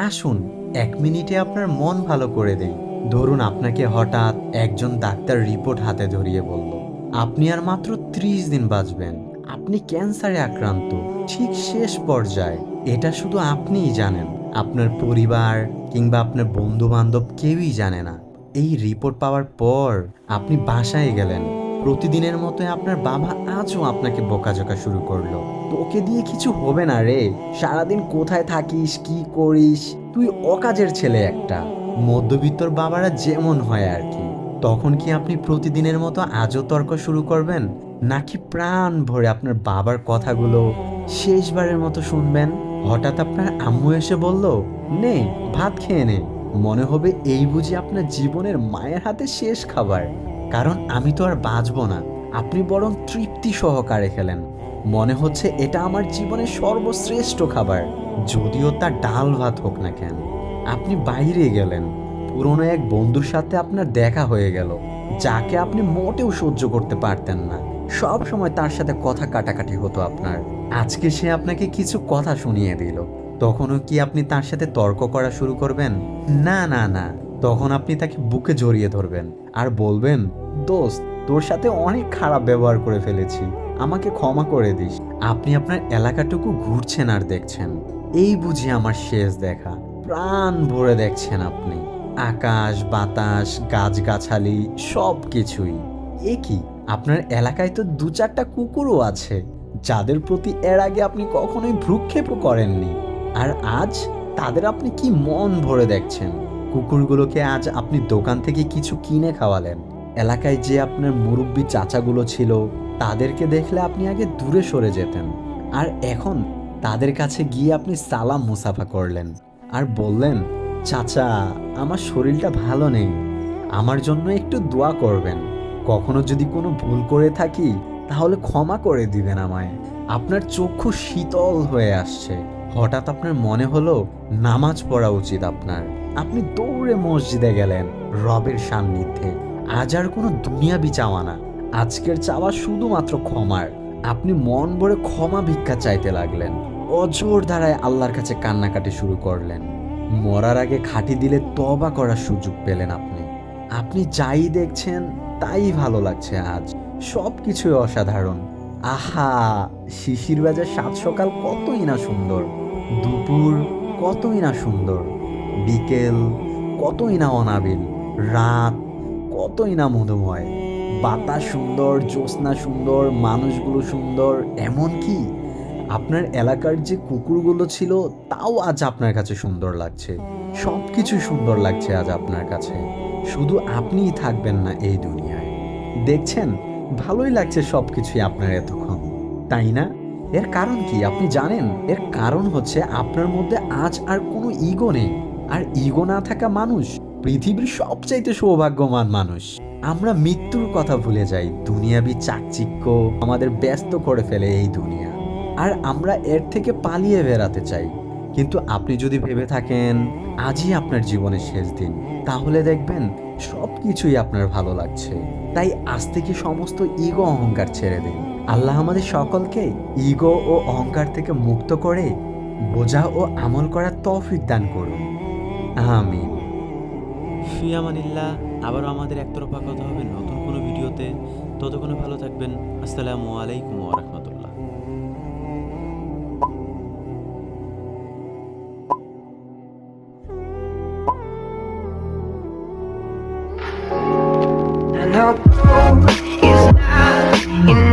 আসুন, এক মিনিটে আপনার মন ভালো করে দেই। ধরুন আপনাকে হঠাৎ একজন ডাক্তার রিপোর্ট হাতে ধরিয়ে বলল, আপনি আর মাত্র ত্রিশ দিন বাঁচবেন। আপনি ক্যান্সারে আক্রান্ত, ঠিক শেষ পর্যায়ে। এটা শুধু আপনিই জানেন। আপনার পরিবার কিংবা আপনার বন্ধু বান্ধব কেউই জানে না। এই রিপোর্ট পাওয়ার পর আপনি বাসায় গেলেন। প্রতিদিনের মতো আপনার বাবা আজও আপনাকে বকাঝকা শুরু করল। তোকে দিয়ে কিছু হবে না রে। সারাদিন কোথায় থাকিস, কি করিস? তুই অকাজের ছেলে একটা। মধ্যবিত্তর বাবারা যেমন হয় আর কি। তখন কি আপনি প্রতিদিনের মতো আজও তর্ক শুরু করবেন? নাকি প্রাণ ভরে আপনার বাবার কথাগুলো শেষবারের মতো শুনবেন? হঠাৎ আপনার আম্মু এসে বলল, নে, ভাত খেয়ে নে। মনে হবে এই বুঝি আপনার জীবনের মায়ের হাতে শেষ খাবার। কারণ আমি তো আর বাঁচবো না। আপনি বরং তৃপ্তি সহকারে খেলেন। মনে হচ্ছে এটা আমার জীবনের সর্বশ্রেষ্ঠ খাবার। যদিও তা ডাল ভাত হোক না কেন। আপনি বাইরে গেলেন। পুরনো এক বন্ধুর সাথে আপনার দেখা হয়ে গেল, যাকে আপনি মোটেও সহ্য করতে পারতেন না। সব সময় তার সাথে কথা কাটাকাটি হতো আপনার। আজকে সে আপনাকে কিছু কথা শুনিয়ে দিল। তখনও কি আপনি তার সাথে তর্ক করা শুরু করবেন? না না না। তখন আপনি তাকে বুকে জড়িয়ে ধরবেন আর বলবেন, দোস্ত, তোর সাথে অনেক খারাপ ব্যবহার করে ফেলেছি, আমাকে ক্ষমা করে দিস। আপনি আপনার এলাকাটুকু ঘুরছেন আর দেখছেন। এই বুঝি আমার শেষ দেখা। প্রাণ ভরে দেখছেন আপনি। আকাশ, বাতাস, গাছগাছালি সব কিছুই এ কি? আপনার এলাকায় তো দু চারটা কুকুরও আছে, যাদের প্রতি এর আগে আপনি কখনোই ভ্রুক্ষেপও করেননি। আর আজ তাদের আপনি কি মন ভরে দেখছেন? কুকুরগুলোকে আজ আপনি দোকান থেকে কিছু কিনে খাওয়ালেন। এলাকায় যে আপনার মুরব্বী চাচাগুলো ছিল, তাদেরকে দেখলে আপনি আগে দূরে সরে যেতেন। আর এখন তাদের কাছে গিয়ে আপনি সালাম মুসাফা করলেন আর বললেন, চাচা, আমার শরীরটা ভালো নেই। আমার জন্য একটু দোয়া করবেন। কখনো যদি কোনো ভুল করে থাকি, তাহলে ক্ষমা করে দিবেন আমায়। আপনার চক্ষু শীতল হয়ে আসছে। হঠাৎ আপনার মনে হলো নামাজ পড়া উচিত আপনার। আপনি দৌড়ে মসজিদে গেলেন রবের সান্নিধ্যে। আজ আর কোনো দুনিয়াবি চাওয়া না। আজকের চাওয়া শুধুমাত্র ক্ষমার। আপনি মন ভরে ক্ষমা ভিক্ষা চাইতে লাগলেন। অজোর ধারায় আল্লাহর কাছে কান্নাকাটি শুরু করলেন। মরার আগে খাঁটি দিলে তবা করার সুযোগ পেলেন আপনি। আপনি যাই দেখছেন, তাই ভালো লাগছে আজ। সব কিছুই অসাধারণ। আহা, শিশির বাজার সাত সকাল কতই না সুন্দর। দুপুর কতই না সুন্দর, বিকেল কতই না অনাবিল, রাত কতই না মধুময়, বাতাস সুন্দর, জ্যোৎস্না সুন্দর, মানুষগুলো সুন্দর এমন কি আপনার এলাকার যে কুকুরগুলো ছিল তাও আজ আপনার কাছে সুন্দর লাগছে সব কিছু সুন্দর লাগছে আজ আপনার কাছে, শুধু আপনিই থাকবেন না এই দুনিয়ায়। দেখছেন, ভালোই লাগছে সব কিছুই আপনার এতক্ষণ, তাই না? এর কারণ কি? আপনি জানেন? এর কারণ হচ্ছে আপনার মধ্যে আজ আর কোনো ইগো নেই। আর ইগো না থাকা মানুষ পৃথিবীর সবচাইতে সৌভাগ্যবান মানুষ। আমরা মৃত্যুর কথা ভুলে যাই। দুনিয়াবি চাকচিক্য আমাদের ব্যস্ত করে ফেলে এই দুনিয়া। আর আমরা এর থেকে পালিয়ে বেড়াতে চাই। কিন্তু আপনি যদি ভেবে থাকেন, আজই আপনার জীবনের শেষ দিন। তাহলে দেখবেন সব কিছুই আপনার ভালো লাগছে। তাই আজ থেকে সমস্ত ইগো অহংকার ছেড়ে দিন। আল্লাহ আমাদের সকলকে ইগো ও অহংকার থেকে মুক্ত করে বোঝা ও আমল করার তৌফিক দান করুন। আমিন। ফিয়ামানিল্লাহ আবারও আমাদের একতরফা কথা হবে নতুন কোনো ভিডিওতে। ততক্ষণে ভালো থাকবেন। আসসালামু আলাইকুম ওরহমতুল্লাহ is not enough.